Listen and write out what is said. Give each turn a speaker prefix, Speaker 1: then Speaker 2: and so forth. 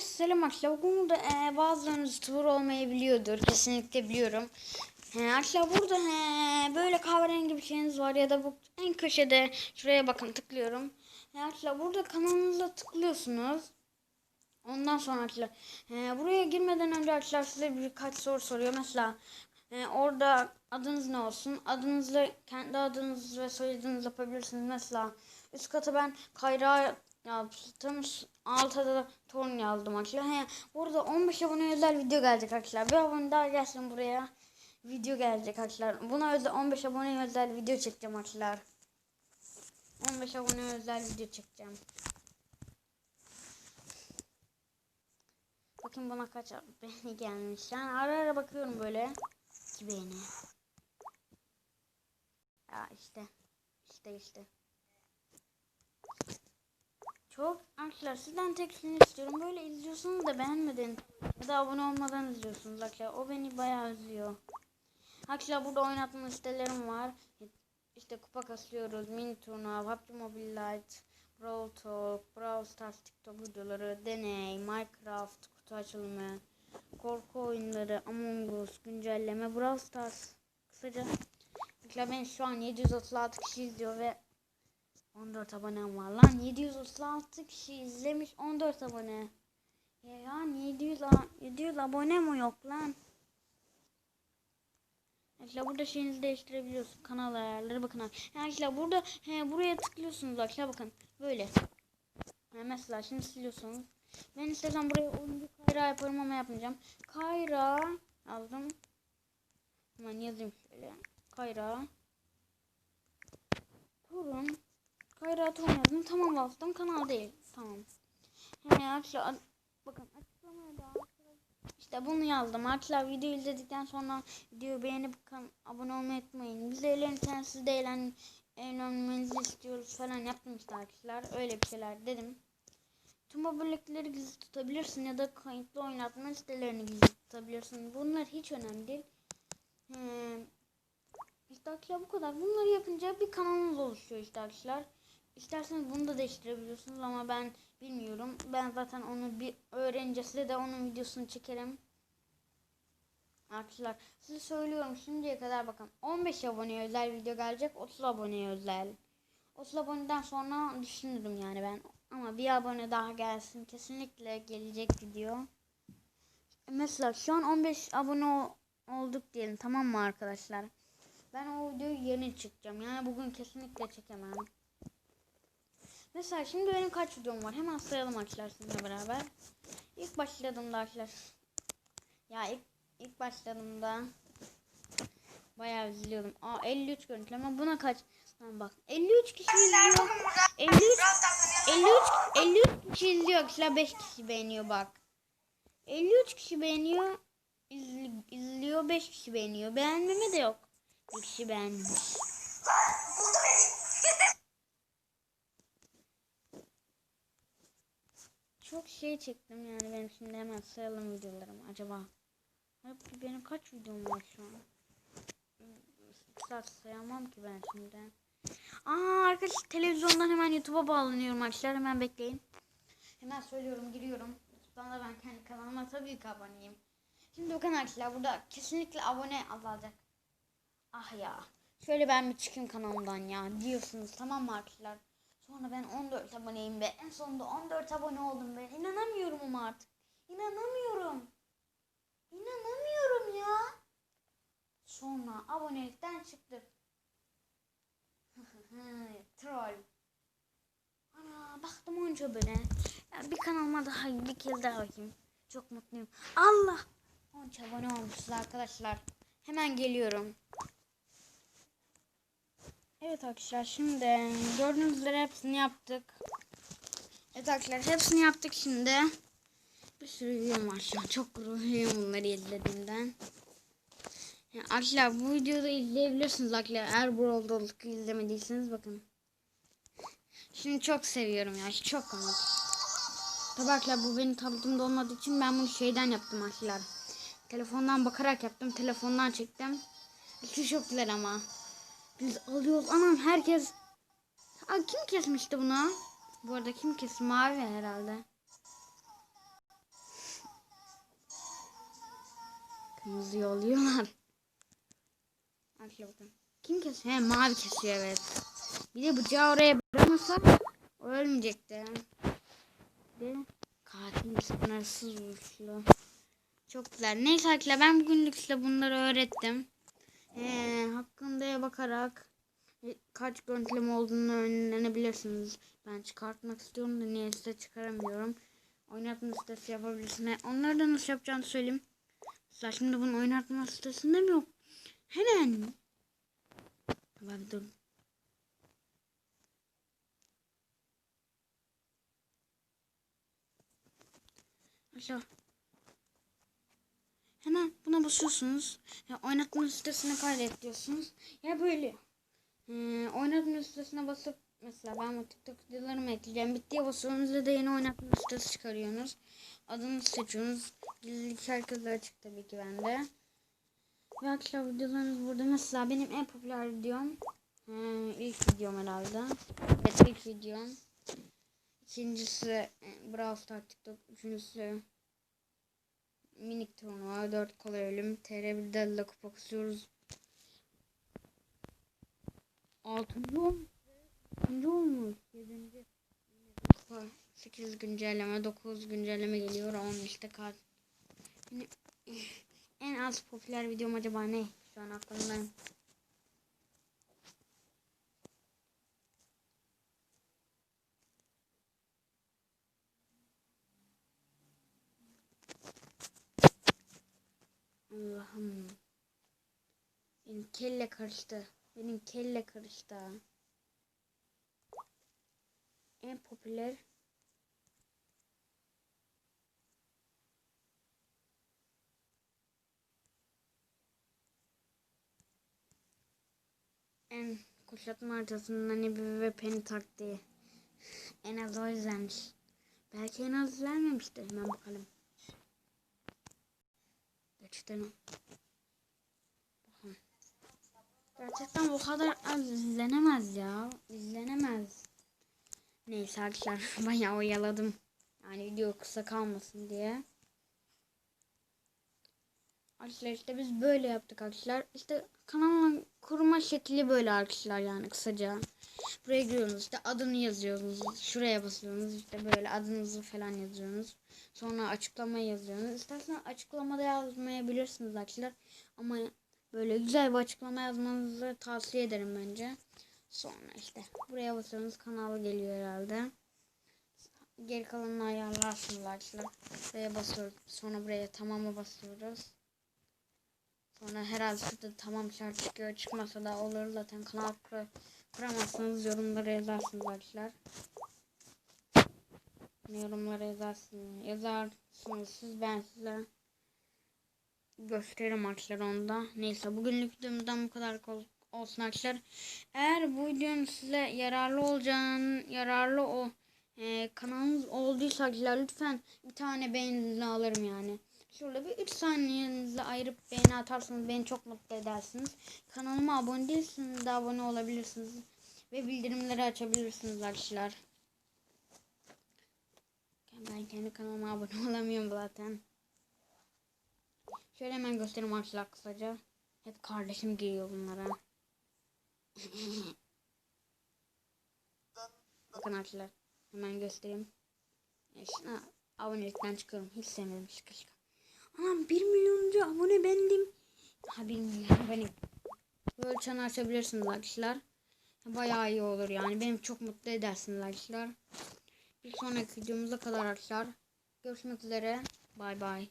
Speaker 1: selam arkadaşlar. Burada e, bazılarınız YouTuber olmayı biliyordur. Kesinlikle biliyorum. E, arkadaşlar burada e, böyle kahverengi bir şeyiniz var ya da bu en köşede şuraya bakın tıklıyorum. E, arkadaşlar burada kanalınıza tıklıyorsunuz. Ondan sonra arkadaşlar e, buraya girmeden önce arkadaşlar size birkaç soru soruyor. Mesela e, orada adınız ne olsun? Adınızla kendi adınız ve soyadınızı yapabilirsiniz. Mesela üst kata ben Kayra yaptım. Altta da torun yazdım arkadaşlar. Burada 15 abone özel video gelecek arkadaşlar. Bir abone daha gelsin buraya. Video gelecek arkadaşlar. Buna özel 15 abone özel video çekeceğim arkadaşlar. 15 abone özel video çekeceğim. Bakın bana kaç beğeni gelmiş. Yani ara ara bakıyorum böyle. 2 beğeni. Ya işte. İşte işte. Çok arkadaşlar sizden tek şunu istiyorum. Böyle izliyorsunuz da beğenmedin. Ya da abone olmadan izliyorsunuz arkadaşlar. O beni bayağı üzüyor. Arkadaşlar burada oynatma sitelerim var. İşte kupa kasıyoruz. Mini turnuva, PUBG Mobile Lite, Brawl Talk, Brawl Stars TikTok videoları, deney, Minecraft, kutu açılımı, korku oyunları, Among Us, güncelleme, Brawl Stars. Kısaca ben şu an 736 kişi izliyor ve 14 abonem var lan 736 kişi izlemiş 14 abone. Ya yani 700 a- 700 abone mi yok lan? Arkadaşlar burada şeyinizi değiştirebiliyorsun. Kanal ayarları bakın. arkadaşlar. Burada he, buraya tıklıyorsunuz arkadaşlar bakın. Böyle. Ha, mesela şimdi siliyorsunuz. Ben istersem buraya oyuncu Kayra yaparım ama yapmayacağım. Kayra aldım. Hemen yazayım şöyle. Kayra. Turun. Kayra Turun yazdım. Tamam bastım. Kanal değil. Tamam. He, arkadaşlar bakın açıklamaya da işte bunu yazdım. Arkadaşlar video izledikten sonra videoyu beğenip abone olmayı unutmayın. Biz eğlenirken siz de eğlen eğlenmenizi istiyoruz falan yaptım işte arkadaşlar. Öyle bir şeyler dedim. Tüm abonelikleri gizli tutabilirsin ya da kayıtlı oynatma sitelerini gizli tutabilirsin. Bunlar hiç önemli değil. Ee, işte bu kadar. Bunları yapınca bir kanalınız oluşuyor işte arkadaşlar. İsterseniz bunu da değiştirebiliyorsunuz ama ben bilmiyorum. Ben zaten onu bir öğrenince size de onun videosunu çekerim. Arkadaşlar size söylüyorum şimdiye kadar bakın 15 aboneye özel video gelecek 30 aboneye özel. 30 aboneden sonra düşünürüm yani ben. Ama bir abone daha gelsin kesinlikle gelecek video. Mesela şu an 15 abone ol- olduk diyelim tamam mı arkadaşlar? Ben o videoyu yeni çıkacağım. Yani bugün kesinlikle çekemem. Mesela şimdi benim kaç videom var? Hemen sayalım arkadaşlar sizinle beraber. İlk başladığımda arkadaşlar. Ya ilk, ilk başladığımda bayağı üzülüyordum. Aa 53 görüntüleme. Buna kaç? Lan bak 53 kişi izliyor. 53 53 53 kişi izliyor arkadaşlar 5 kişi beğeniyor bak. 53 kişi beğeniyor. izli- izliyor 5 kişi beğeniyor. Beğenmeme de yok. Bir kişi beğenmiş. Çok şey çektim yani benim şimdi hemen sayalım videolarımı acaba. Hep benim kaç videom var şu an? Saat sayamam ki ben şimdi. Aa arkadaşlar televizyondan hemen YouTube'a bağlanıyorum arkadaşlar hemen bekleyin. Hemen söylüyorum giriyorum. YouTube'dan da ben kendi kanalıma tabii ki aboneyim. Şimdi bakın arkadaşlar burada kesinlikle abone azalacak. Ah ya. Şöyle ben bir çıkayım kanalımdan ya diyorsunuz tamam mı arkadaşlar? Sonra ben 14 aboneyim be. En sonunda 14 abone oldum ben. İnanamıyorum ama artık. İnanamıyorum. İnanamıyorum ya. Sonra abonelikten çıktık. Troll. Ana baktım 13 abone. Ya bir kanalıma daha bir kez daha bakayım. Çok mutluyum. Allah. 13 abone olmuşuz arkadaşlar. Hemen geliyorum. Evet arkadaşlar şimdi gördüğünüz üzere hepsini yaptık. Evet arkadaşlar hepsini yaptık şimdi. Bir sürü videom var şu an. Çok gurursuzum bunları izlediğimden. Yani arkadaşlar bu videoda izleyebilirsiniz arkadaşlar. Eğer Brawl izlemediyseniz bakın. Şimdi çok seviyorum ya. Çok komik. Tabii arkadaşlar bu benim tabletimde olmadığı için ben bunu şeyden yaptım arkadaşlar. Telefondan bakarak yaptım. Telefondan çektim. İki çok güzel ama. Biz alıyoruz. Aman herkes. Aa, kim kesmişti bunu? Bu arada kim kesti? Mavi herhalde. Kırmızı yolluyorlar. Hadi. Kim kesiyor? He mavi kesiyor evet. Bir de bıçağı oraya bırakmasa o ölmeyecekti. De katil sınırsız uçlu. Çok güzel. Neyse arkadaşlar ben bugünlükle bunları öğrettim. Ee, hakkında bakarak e, kaç görüntüleme olduğunu öğrenebilirsiniz. Ben çıkartmak istiyorum da niyeyse çıkaramıyorum. Oynatma sitesi yapabilirsiniz. Onları da nasıl yapacağını söyleyeyim. Mesela şimdi bunun oynatma sitesinde mi yok? Hemen. Abi dur. Aşağı. Basıyorsunuz. Ya oynatma sitesine kaydet diyorsunuz. Ya böyle. Ee, oynatma sitesine basıp mesela ben bu TikTok videolarımı ekleyeceğim. Bittiye basıyorsunuz da yeni oynatma sitesi çıkarıyorsunuz. Adını seçiyorsunuz. Gizlilik herkese açık tabii ki bende. Ve arkadaşlar videolarınız burada. Mesela benim en popüler videom. Ee, ilk videom herhalde. Evet ilk videom. İkincisi e, Brawl Stars TikTok. Üçüncüsü minik turnuva. Dört kolay ölüm. TR1'de de kupa. Altıncı olmuş. Altıncı olmuş. Yedinci. Kupa. Sekiz güncelleme. Dokuz güncelleme geliyor. On işte kart. Yani, en az popüler videom acaba ne? Şu an aklımda. Allah'ım. Benim kelle karıştı. Benim kelle karıştı. En popüler en kuşatma haritasının hani bir VPN taktiği. En az o yüzdenmiş. Belki en az izlenmemiştir. Hemen bakalım. O. Bakın. Gerçekten bu kadar az izlenemez ya. İzlenemez. Neyse arkadaşlar bayağı oyaladım. Yani video kısa kalmasın diye. Arkadaşlar işte biz böyle yaptık arkadaşlar. İşte kanalın kurma şekli böyle arkadaşlar yani kısaca. Buraya giriyorsunuz işte adını yazıyorsunuz. Şuraya basıyorsunuz işte böyle adınızı falan yazıyorsunuz. Sonra açıklama yazıyorsunuz. İsterseniz açıklamada yazmayabilirsiniz arkadaşlar. Ama böyle güzel bir açıklama yazmanızı tavsiye ederim bence. Sonra işte buraya basıyorsunuz kanal geliyor herhalde. Geri kalanını ayarlarsınız arkadaşlar. Buraya basıyoruz. Sonra buraya tamama basıyoruz. Sonra herhalde tamam şart çıkıyor. Çıkmasa da olur zaten kanal kuramazsanız yorumlara yazarsınız arkadaşlar. Yorumlara yazarsınız. Yazarsınız siz ben size gösteririm arkadaşlar onda. Neyse bugünlük videomuzdan bu kadar olsun arkadaşlar. Eğer bu videonun size yararlı olacağını yararlı o e, kanalınız olduysa arkadaşlar lütfen bir tane beğeninizi alırım yani. Şurada bir 3 saniyenizi ayırıp beğeni atarsanız beni çok mutlu edersiniz. Kanalıma abone değilseniz de abone olabilirsiniz. Ve bildirimleri açabilirsiniz arkadaşlar. Ben kendi kanalıma abone olamıyorum zaten. Şöyle hemen göstereyim arkadaşlar kısaca. Hep kardeşim giriyor bunlara. Bakın arkadaşlar. Hemen göstereyim. Şuna abonelikten çıkıyorum. Hiç sevmedim şıkı şıkı. Anam 1 milyonuncu abone bendim. Ha 1 milyon abone. Böyle çanı açabilirsiniz arkadaşlar. Bayağı iyi olur yani. Benim çok mutlu edersiniz arkadaşlar. Bir sonraki videomuzda kadar arkadaşlar. Görüşmek üzere. Bay bay.